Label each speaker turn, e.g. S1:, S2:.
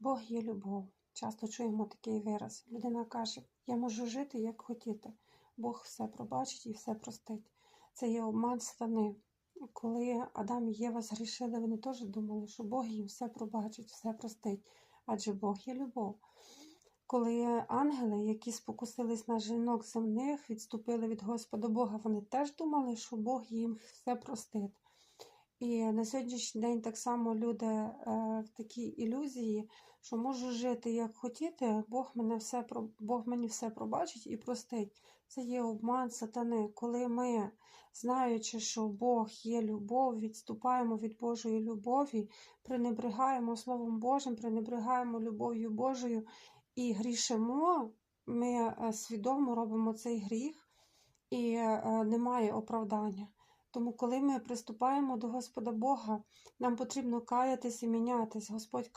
S1: Бог є любов. Часто чуємо такий вираз. Людина каже: Я можу жити, як хотіти. Бог все пробачить і все простить. Це є обман сатани. Коли Адам і Єва згрішили, вони теж думали, що Бог їм все пробачить, все простить, адже Бог є любов. Коли ангели, які спокусились на жінок земних, відступили від Господа Бога, вони теж думали, що Бог їм все простить. І на сьогоднішній день так само люди е, в такій ілюзії, що можу жити як хотіти, Бог мене все Бог мені все пробачить і простить. Це є обман сатани. Коли ми, знаючи, що Бог є любов, відступаємо від Божої любові, пренебрегаємо Словом Божим, пренебрегаємо любов'ю Божою і грішимо, ми е, свідомо робимо цей гріх і е, немає оправдання. Тому, коли ми приступаємо до Господа Бога, нам потрібно каятись і мінятись. Господь